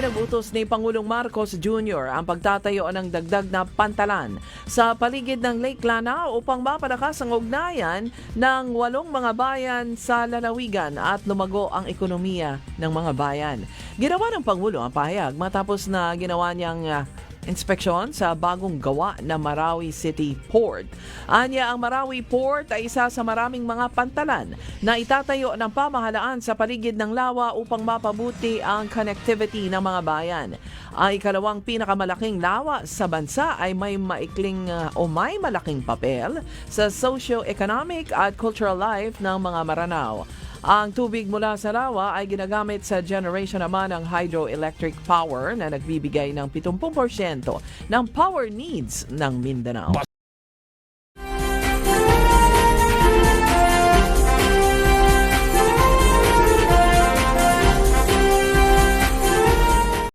ipinagutos ni Pangulong Marcos Jr. ang pagtatayo ng dagdag na pantalan sa paligid ng Lake Lanao upang mapalakas ang ugnayan ng walong mga bayan sa lalawigan at lumago ang ekonomiya ng mga bayan. Ginawa ng Pangulo ang pahayag matapos na ginawa niyang ah, inspeksyon sa bagong gawa na Marawi City Port. Anya ang Marawi Port ay isa sa maraming mga pantalan na itatayo ng pamahalaan sa paligid ng lawa upang mapabuti ang connectivity ng mga bayan. Ang ikalawang pinakamalaking lawa sa bansa ay may maikling uh, o may malaking papel sa socio-economic at cultural life ng mga Maranao. Ang tubig mula sa lawa ay ginagamit sa generation naman ng hydroelectric power na nagbibigay ng 70% ng power needs ng Mindanao.